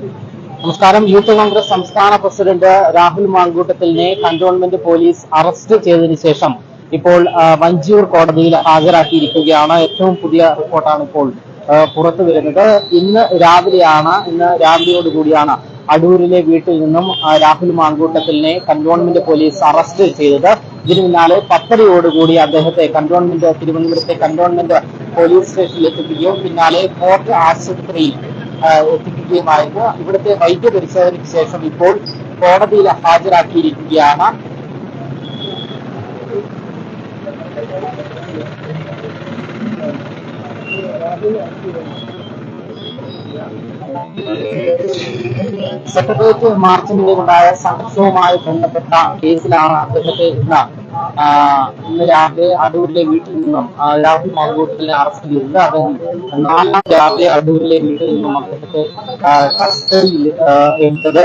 നമസ്കാരം. യൂത്ത് കോൺഗ്രസ് സംസ്ഥാന പ്രസിഡന്റ് രാഹുൽ മാങ്കൂട്ടത്തിലിനെ കന്റോൺമെന്റ് പോലീസ് അറസ്റ്റ് ചെയ്തതിനു ശേഷം ഇപ്പോൾ വഞ്ചിയൂർ കോടതിയിൽ ഹാജരാക്കിയിരിക്കുകയാണ്. ഏറ്റവും പുതിയ റിപ്പോർട്ടാണ് ഇപ്പോൾ പുറത്തു വരുന്നത്. ഇന്ന് രാവിലെയാണ് ഇന്ന് രാവിലെയോടുകൂടിയാണ് അടൂരിലെ വീട്ടിൽ നിന്നും രാഹുൽ മാങ്കൂട്ടത്തിലിനെ കന്റോൺമെന്റ് പോലീസ് അറസ്റ്റ് ചെയ്തത്. ഇതിനു പിന്നാലെ പത്തരയോടുകൂടി അദ്ദേഹത്തെ കന്റോൺമെന്റ് തിരുവനന്തപുരത്തെ കന്റോൺമെന്റ് പോലീസ് സ്റ്റേഷനിൽ എത്തിക്കുകയും പിന്നാലെ കോർട്ട് ആശുപത്രിയിൽ എത്തിക്കുകയുമായിരുന്നു ഇവിടുത്തെ വൈദ്യ പരിശോധനയ്ക്ക് ശേഷം ഇപ്പോൾ കോടതിയിൽ ഹാജരാക്കിയിരിക്കുകയാണ്. സെക്രട്ടേറിയറ്റ് മാർച്ചിനിടെയുണ്ടായ സംഘർഷവുമായി ബന്ധപ്പെട്ട കേസിലാണ് അദ്ദേഹത്തെ ഇന്ന് ഇന്ന് രാവിലെ അടൂരിലെ വീട്ടിൽ നിന്നും രാഹുൽ മാങ്കൂട്ടിനെ അറസ്റ്റ് ചെയ്തത് അദ്ദേഹം നാലാം രാവിലെ അടൂരിലെ വീട്ടിൽ നിന്നും അദ്ദേഹത്തെ കസ്റ്റഡിയിൽ എടുത്തത്.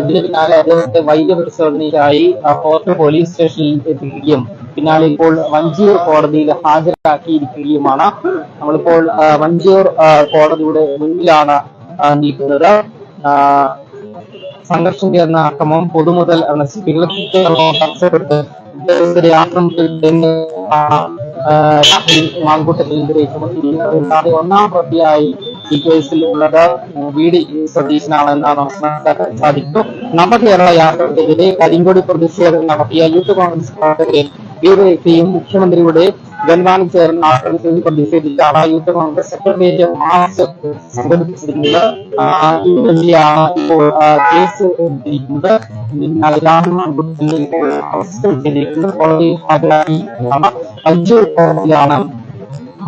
ഇതിന് പിന്നാലെ അദ്ദേഹത്തെ വൈദ്യ പരിശോധനയ്ക്കായി ഫോർട്ട് പോലീസ് സ്റ്റേഷനിൽ എത്തിക്കുകയും പിന്നാലെ ഇപ്പോൾ വഞ്ചിയൂർ കോടതിയിൽ ഹാജരാക്കിയിരിക്കുകയുമാണ്. നമ്മളിപ്പോൾ വഞ്ചിയൂർ കോടതിയുടെ മുന്നിലാണ് നിൽക്കുന്നത്. സംഘർഷം ചേർന്ന അക്രമം പൊതുമുതൽ തടസ്സപ്പെട്ട് ഉദ്യോഗസ്ഥരെ ഒന്നാം പ്രതിയായി ഈ കേസിൽ ഉള്ളത് വി. ഡി. സതീശനാണെന്നാണ് നമുക്ക് മനസ്സിലാക്കാൻ സാധിക്കും. നവകേരള യാത്രക്കെതിരെ കരിങ്കൊടി പ്രതിഷേധം നടത്തിയ യൂത്ത് കോൺഗ്രസ് പ്രവർത്തകരെ വ്യക്തിയും മുഖ്യമന്ത്രിയുടെ ഗൻവാനിൽ ചേർന്ന ആക്രമണത്തിൽ പ്രതിഷേധിച്ചാണ് യൂത്ത് കോൺഗ്രസ് സെക്രട്ടേറിയറ്റ് മാർച്ച്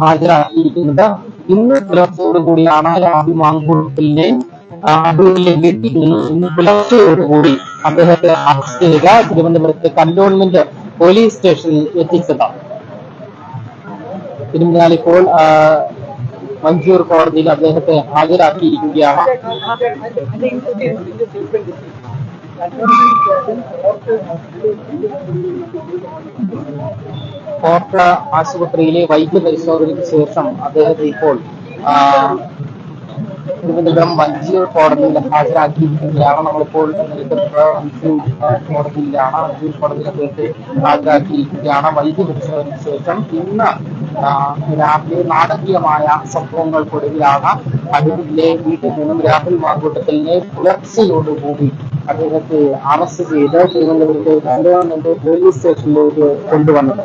ഹാജരാക്കിയിരിക്കുന്നത്. ഇന്ന് പുലർച്ചയോട് കൂടിയാണ് രാഹുൽ മാങ്കുളത്തിന്റെ അടൂരിലെ വീട്ടിൽ നിന്ന് ഇന്ന് പുലർച്ചയോടുകൂടി അദ്ദേഹത്തെ അറസ്റ്റ് ചെയ്യുക. തിരുവനന്തപുരത്തെ കന്റോൺമെന്റ് പോലീസ് സ്റ്റേഷനിൽ എത്തിച്ചതാണ് പിന്നാലെ ഇപ്പോൾ മഞ്ചൂർ കോടതിയിൽ അദ്ദേഹത്തെ ഹാജരാക്കിയിരിക്കുകയാണ്. കോട്ട ആശുപത്രിയിലെ വൈദ്യ പരിശോധനയ്ക്ക് ശേഷം അദ്ദേഹത്തെ ഇപ്പോൾ തിരുവനന്തപുരം വഞ്ചിയൂർ കോടതിയിൽ ഹാജരാക്കിയിരിക്കുകയാണ്. നമ്മളിപ്പോൾ കോടതിയിലാണ് വഞ്ചിയൂർ കോടതിയിൽ അദ്ദേഹത്തെ ഹാജരാക്കിയിരിക്കുകയാണ്. വൈദ്യ പരിശോധനയ്ക്ക് ശേഷം ഇന്ന് രാത്രി നാടകീയമായ സംഭവങ്ങൾക്കൊടുവിലാണ് അടൂരിലെ വീട്ടിൽ നിന്നും രാഹുൽ മാങ്കൂട്ടത്തിനെ പുലർച്ചയോടുകൂടി അദ്ദേഹത്തെ അറസ്റ്റ് ചെയ്ത് തിരുവനന്തപുരത്തെ ഗവൺമെന്റ് പോലീസ് സ്റ്റേഷനിലേക്ക് കൊണ്ടുവന്നത്.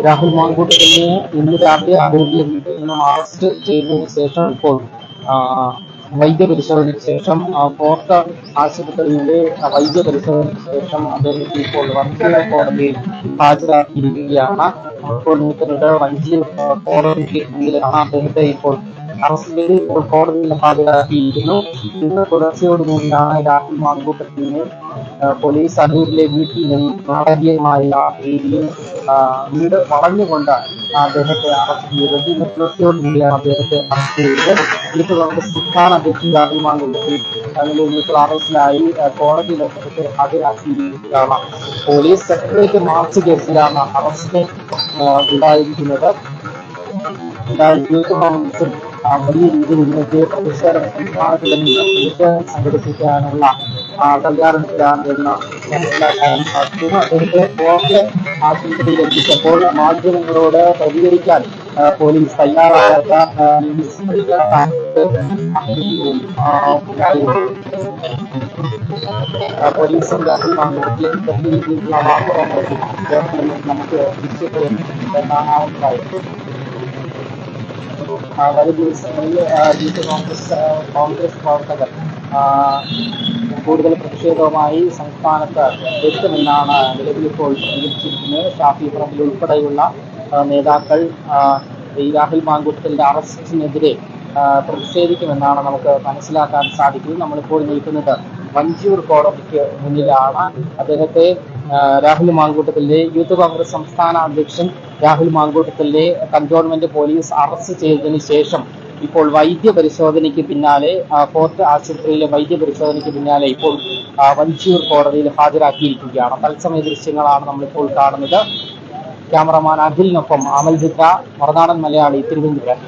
രാഹുൽ മാങ്കൂട്ടത്തിനെ ഇന്ന് രാവിലെ അടൂരിലെ വീട്ടിൽ നിന്നും അറസ്റ്റ് ചെയ്തതിനു ശേഷം ഇപ്പോൾ വൈദ്യ പരിശോധനയ്ക്ക് ശേഷം പോർട്ട് ആശുപത്രിയിലെ വൈദ്യ പരിശോധനയ്ക്ക് ശേഷം അദ്ദേഹത്തെ ഇപ്പോൾ വർക്കല കോടതിയിൽ ഹാജരാക്കിയിരിക്കുകയാണ്. വഞ്ചിയൂർ ആ, കോടതിക്ക് മുന്നിലാണ് അദ്ദേഹത്തെ ഇപ്പോൾ അറസ്റ്റ് ചെയ്ത് കോടതിയിൽ ഹാജരാക്കിയിരിക്കുന്നു ഇന്ന് പുലർച്ചയോടുകൂടിയാണ് രാഹുൽ മാങ്കൂട്ടത്തിന് പോലീസ് അടൂരിലെ വീട്ടിൽ നിന്നും നാടകീയമായ രീതിയിൽ വീട് വളഞ്ഞുകൊണ്ട് അദ്ദേഹത്തെ അറസ്റ്റ് ചെയ്തത്. ഇന്ന് പുലർച്ചയോടുകൂടിയാണ് അദ്ദേഹത്തെ അറസ്റ്റ് ചെയ്തത്. യൂത്ത് കോൺഗ്രസ് സംസ്ഥാന അധ്യക്ഷൻ രാഹുൽ മാങ്കൂട്ടത്തിൽ അങ്ങനെ വീട്ടിൽ അറസ്റ്റിലായി കോടതിയിൽ അദ്ദേഹത്തെ ഹാജരാക്കിയിരിക്കുകയാണ് പോലീസ്. സെക്രട്ടേറിയറ്റ് മാർച്ച് കേസിലാണ് അറസ്റ്റ് ആ, ഉണ്ടായിരിക്കുന്നത്. വലിയ രീതിയിൽ സംഘടിപ്പിക്കാനുള്ള തയ്യാറെടുപ്പിലാണ് മാധ്യമങ്ങളോട് പ്രതികരിക്കാൻ പോലീസ് തയ്യാറാകാത്ത പോലീസിന്റെ നമുക്ക് വരും ദിവസങ്ങളിൽ യൂത്ത് കോൺഗ്രസ് കോൺഗ്രസ് പ്രവർത്തകർ കൂടുതൽ പ്രതിഷേധവുമായി സംസ്ഥാനത്ത് എത്തുമെന്നാണ് നിലവിലിപ്പോൾ പ്രതികരിച്ചിരിക്കുന്നത് ഷാഫി പറമ്പിൽ ഉൾപ്പെടെയുള്ള നേതാക്കൾ ഈ രാഹുൽ മാങ്കുട്ടിന്റെ അറസ്റ്റിനെതിരെ പ്രതിഷേധിക്കുമെന്നാണ് നമുക്ക് മനസ്സിലാക്കാൻ സാധിക്കുന്നത്. നമ്മളിപ്പോൾ നിൽക്കുന്നത് വഞ്ചിയൂർ കോടതിക്ക് മുന്നിലാണ്. അദ്ദേഹത്തെ രാഹുൽ മാങ്കൂട്ടത്തിലെ യൂത്ത് കോൺഗ്രസ് സംസ്ഥാന അധ്യക്ഷൻ രാഹുൽ മാങ്കൂട്ടത്തിലെ കന്റോൺമെന്റ് പോലീസ് അറസ്റ്റ് ചെയ്തതിനു ശേഷം ഇപ്പോൾ വൈദ്യ പരിശോധനയ്ക്ക് പിന്നാലെ ഫോർട്ട് ആശുപത്രിയിലെ വൈദ്യ പരിശോധനയ്ക്ക് പിന്നാലെ ഇപ്പോൾ വഞ്ചിയൂർ കോടതിയിൽ ഹാജരാക്കിയിരിക്കുകയാണ്. തത്സമയ ദൃശ്യങ്ങളാണ് നമ്മളിപ്പോൾ കാണുന്നത്. ക്യാമറമാൻ അഖിലിനൊപ്പം അമൽ ചിത്ര മറുനാടൻ മലയാളി തിരുവനന്തപുരം.